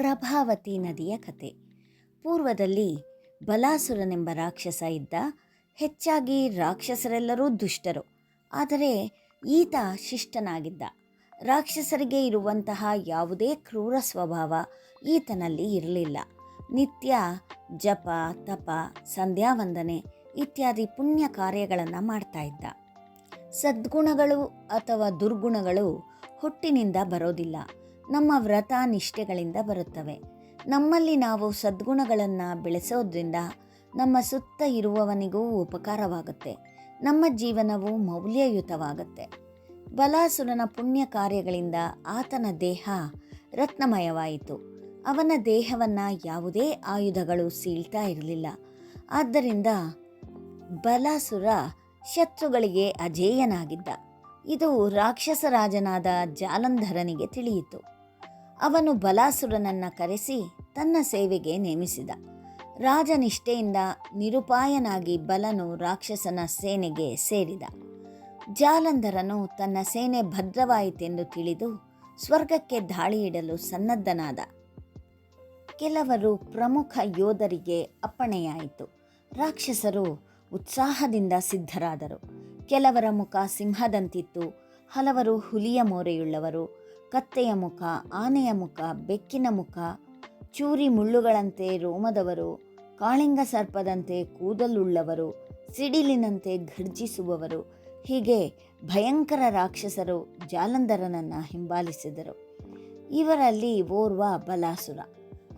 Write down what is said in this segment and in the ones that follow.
ಪ್ರಭಾವತಿ ನದಿಯ ಕತೆ. ಪೂರ್ವದಲ್ಲಿ ಬಲಾಸುರನೆಂಬ ರಾಕ್ಷಸ ಇದ್ದ ಹೆಚ್ಚಾಗಿ ರಾಕ್ಷಸರೆಲ್ಲರೂ ದುಷ್ಟರು. ಆದರೆ ಈತ ಶಿಷ್ಟನಾಗಿದ್ದ. ರಾಕ್ಷಸರಿಗೆ ಇರುವಂತಹ ಯಾವುದೇ ಕ್ರೂರ ಸ್ವಭಾವ ಈತನಲ್ಲಿ ಇರಲಿಲ್ಲ. ನಿತ್ಯ ಜಪ, ತಪ, ಸಂಧ್ಯಾವಂದನೆ ಇತ್ಯಾದಿ ಪುಣ್ಯ ಕಾರ್ಯಗಳನ್ನು ಮಾಡ್ತಾ ಇದ್ದ. ಸದ್ಗುಣಗಳು ಅಥವಾ ದುರ್ಗುಣಗಳು ಹುಟ್ಟಿನಿಂದ ಬರೋದಿಲ್ಲ. ನಮ್ಮ ವ್ರತ ನಿಷ್ಠೆಗಳಿಂದ ಬರುತ್ತವೆ. ನಮ್ಮಲ್ಲಿ ನಾವು ಸದ್ಗುಣಗಳನ್ನು ಬೆಳೆಸೋದ್ರಿಂದ ನಮ್ಮ ಸುತ್ತ ಇರುವವನಿಗೂ ಉಪಕಾರವಾಗುತ್ತೆ. ನಮ್ಮ ಜೀವನವು ಮೌಲ್ಯಯುತವಾಗುತ್ತೆ. ಬಲಾಸುರನ ಪುಣ್ಯ ಕಾರ್ಯಗಳಿಂದ ಆತನ ದೇಹ ರತ್ನಮಯವಾಯಿತು. ಅವನ ದೇಹವನ್ನು ಯಾವುದೇ ಆಯುಧಗಳು ಸೀಳ್ತಾ ಇರಲಿಲ್ಲ. ಆದ್ದರಿಂದ ಬಲಾಸುರ ಶತ್ರುಗಳಿಗೆ ಅಜೇಯನಾಗಿದ್ದ. ಇದು ರಾಕ್ಷಸರಾಜನಾದ ಜಾಲಂಧರನಿಗೆ ತಿಳಿಯಿತು. ಅವನು ಬಲಾಸುರನನ್ನು ಕರೆಸಿ ತನ್ನ ಸೇವೆಗೆ ನೇಮಿಸಿದ. ರಾಜನಿಷ್ಠೆಯಿಂದ ನಿರುಪಾಯನಾಗಿ ಬಲನು ರಾಕ್ಷಸನ ಸೇನೆಗೆ ಸೇರಿದ. ಜಾಲಂಧರನು ತನ್ನ ಸೇನೆ ಭದ್ರವಾಯಿತೆಂದು ತಿಳಿದು ಸ್ವರ್ಗಕ್ಕೆ ದಾಳಿಯಿಡಲು ಸನ್ನದ್ಧನಾದ. ಕೆಲವರು ಪ್ರಮುಖ ಯೋಧರಿಗೆ ಅಪ್ಪಣೆಯಾಯಿತು. ರಾಕ್ಷಸರು ಉತ್ಸಾಹದಿಂದ ಸಿದ್ಧರಾದರು. ಕೆಲವರ ಮುಖ ಸಿಂಹದಂತಿತ್ತು. ಹಲವರು ಹುಲಿಯ ಮೋರೆಯುಳ್ಳವರು. ಕತ್ತೆಯ ಮುಖ, ಆನೆಯ ಮುಖ, ಬೆಕ್ಕಿನ ಮುಖ, ಚೂರಿ ಮುಳ್ಳುಗಳಂತೆ ರೋಮದವರು, ಕಾಳಿಂಗ ಸರ್ಪದಂತೆ ಕೂದಲುಳ್ಳವರು, ಸಿಡಿಲಿನಂತೆ ಘರ್ಜಿಸುವವರು, ಹೀಗೆ ಭಯಂಕರ ರಾಕ್ಷಸರು ಜಾಲಂಧರನನ್ನು ಹಿಂಬಾಲಿಸಿದರು. ಇವರಲ್ಲಿ ಓರ್ವ ಬಲಾಸುರ.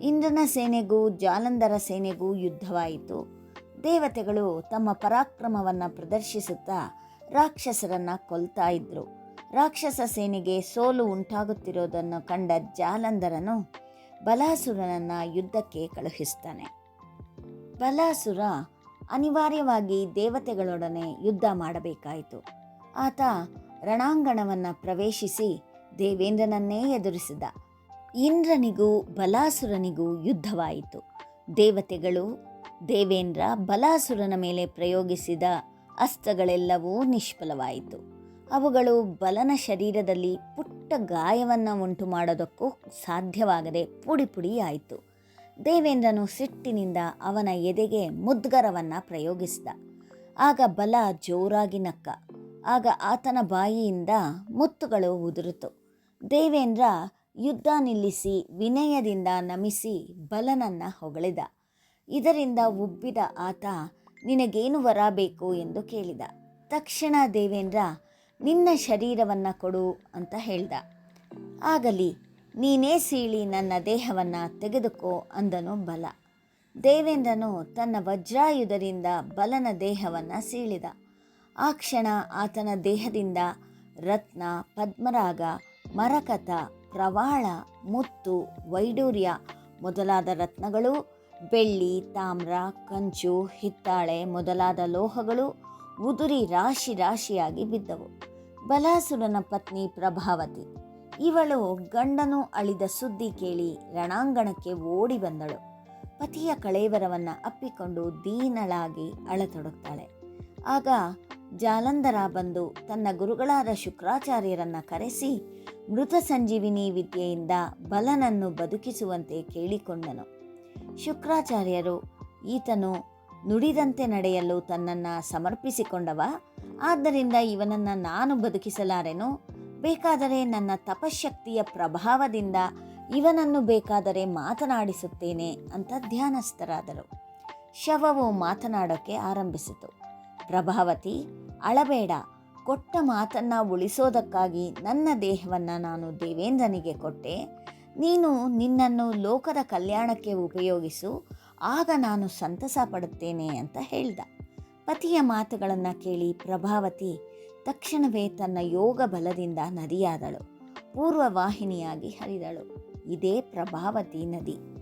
ಇಂದ್ರನ ಸೇನೆಗೂ ಜಾಲಂಧರ ಸೇನೆಗೂ ಯುದ್ಧವಾಯಿತು. ದೇವತೆಗಳು ತಮ್ಮ ಪರಾಕ್ರಮವನ್ನು ಪ್ರದರ್ಶಿಸುತ್ತಾ ರಾಕ್ಷಸರನ್ನು ಕೊಲ್ತಾ ಇದ್ರು. ರಾಕ್ಷಸ ಸೇನೆಗೆ ಸೋಲು ಉಂಟಾಗುತ್ತಿರೋದನ್ನು ಕಂಡ ಜಾಲಂಧರನು ಬಲಾಸುರನನ್ನು ಯುದ್ಧಕ್ಕೆ ಕಳುಹಿಸ್ತಾನೆ. ಬಲಾಸುರ ಅನಿವಾರ್ಯವಾಗಿ ದೇವತೆಗಳೊಡನೆ ಯುದ್ಧ ಮಾಡಬೇಕಾಯಿತು. ಆತ ರಣಾಂಗಣವನ್ನು ಪ್ರವೇಶಿಸಿ ದೇವೇಂದ್ರನನ್ನೇ ಎದುರಿಸಿದ. ಇಂದ್ರನಿಗೂ ಬಲಾಸುರನಿಗೂ ಯುದ್ಧವಾಯಿತು. ದೇವತೆಗಳು, ದೇವೇಂದ್ರ ಬಲಾಸುರನ ಮೇಲೆ ಪ್ರಯೋಗಿಸಿದ ಅಸ್ತ್ರಗಳೆಲ್ಲವೂ ನಿಷ್ಫಲವಾಯಿತು. ಅವುಗಳು ಬಲನ ಶರೀರದಲ್ಲಿ ಪುಟ್ಟ ಗಾಯವನ್ನು ಉಂಟು ಮಾಡೋದಕ್ಕೂ ಸಾಧ್ಯವಾಗದೆ ಪುಡಿ ಪುಡಿಯಾಯಿತು ದೇವೇಂದ್ರನು ಸಿಟ್ಟಿನಿಂದ ಅವನ ಎದೆಗೆ ಮುದ್ಗರವನ್ನು ಪ್ರಯೋಗಿಸಿದ. ಆಗ ಬಲ ಜೋರಾಗಿ ನಕ್ಕ. ಆಗ ಆತನ ಬಾಯಿಯಿಂದ ಮುತ್ತುಗಳು ಉದುರಿತು. ದೇವೇಂದ್ರ ಯುದ್ಧ ನಿಲ್ಲಿಸಿ ವಿನಯದಿಂದ ನಮಿಸಿ ಬಲನನ್ನು ಹೊಗಳಿದ. ಇದರಿಂದ ಉಬ್ಬಿದ ಆತ, ನಿನಗೇನು ವರ ಬೇಕು? ಎಂದು ಕೇಳಿದ. ತಕ್ಷಣ ದೇವೇಂದ್ರ ನಿನ್ನ ಶರೀರವನ್ನು ಕೊಡು ಅಂತ ಹೇಳ್ದ. ಆಗಲಿ, ನೀನೇ ಸೀಳಿ ನನ್ನ ದೇಹವನ್ನು ತೆಗೆದುಕೋ ಅಂದನು ಬಲ. ದೇವೇಂದ್ರನು ತನ್ನ ವಜ್ರಾಯುಧದಿಂದ ಬಲನ ದೇಹವನ್ನು ಸೀಳಿದ. ಆ ಕ್ಷಣ ಆತನ ದೇಹದಿಂದ ರತ್ನ, ಪದ್ಮರಾಗ, ಮರಕತ, ಪ್ರವಾಳ, ಮುತ್ತು, ವೈಡೂರ್ಯ ಮೊದಲಾದ ರತ್ನಗಳು, ಬೆಳ್ಳಿ, ತಾಮ್ರ, ಕಂಚು, ಹಿತ್ತಾಳೆ ಮೊದಲಾದ ಲೋಹಗಳು ಉದುರಿ ರಾಶಿ ರಾಶಿಯಾಗಿ ಬಿದ್ದವು. ಬಲಾಸುರನ ಪತ್ನಿ ಪ್ರಭಾವತಿ. ಇವಳು ಗಂಡನು ಅಳಿದ ಸುದ್ದಿ ಕೇಳಿ ರಣಾಂಗಣಕ್ಕೆ ಓಡಿ ಬಂದಳು. ಪತಿಯ ಕಳೇವರವನ್ನು ಅಪ್ಪಿಕೊಂಡು ದೀನಳಾಗಿ ಅಳತೊಡಗ್ತಾಳೆ. ಆಗ ಜಾಲಂಧರ ಬಂದು ತನ್ನ ಗುರುಗಳಾದ ಶುಕ್ರಾಚಾರ್ಯರನ್ನ ಕರೆಸಿ ಮೃತ ಸಂಜೀವಿನಿ ವಿದ್ಯೆಯಿಂದ ಬಲನನ್ನು ಬದುಕಿಸುವಂತೆ ಕೇಳಿಕೊಂಡನು. ಶುಕ್ರಾಚಾರ್ಯರು, ಈತನು ನುಡಿದಂತೆ ನಡೆಯಲು ತನ್ನನ್ನು ಸಮರ್ಪಿಸಿಕೊಂಡವ? ಆದ್ದರಿಂದ ಇವನನ್ನು ನಾನು ಬದುಕಿಸಲಾರೆನು? ಬೇಕಾದರೆ ನನ್ನ ತಪಶಕ್ತಿಯ ಪ್ರಭಾವದಿಂದ ಇವನನ್ನು ಬೇಕಾದರೆ ಮಾತನಾಡಿಸುತ್ತೇನೆ ಅಂತ ಧ್ಯಾನಸ್ಥರಾದರು. ಶವವು ಮಾತನಾಡೋಕ್ಕೆ ಆರಂಭಿಸಿತು. ಪ್ರಭಾವತಿ, ಅಳಬೇಡ. ಕೊಟ್ಟ ಮಾತನ್ನು ಉಳಿಸೋದಕ್ಕಾಗಿ ನನ್ನ ದೇಹವನ್ನು ನಾನು ದೇವೇಂದ್ರನಿಗೆ ಕೊಟ್ಟೆ. ನೀನು ನಿನ್ನನ್ನು ಲೋಕದ ಕಲ್ಯಾಣಕ್ಕೆ ಉಪಯೋಗಿಸು. ಆಗ ನಾನು ಸಂತಸ ಪಡುತ್ತೇನೆ ಅಂತ ಹೇಳ್ದ. ಪತಿಯ ಮಾತುಗಳನ್ನು ಕೇಳಿ ಪ್ರಭಾವತಿ ತಕ್ಷಣವೇ ತನ್ನ ಯೋಗ ಬಲದಿಂದ ನದಿಯಾದಳು. ಪೂರ್ವವಾಹಿನಿಯಾಗಿ ಹರಿದಳು. ಇದೇ ಪ್ರಭಾವತಿ ನದಿ.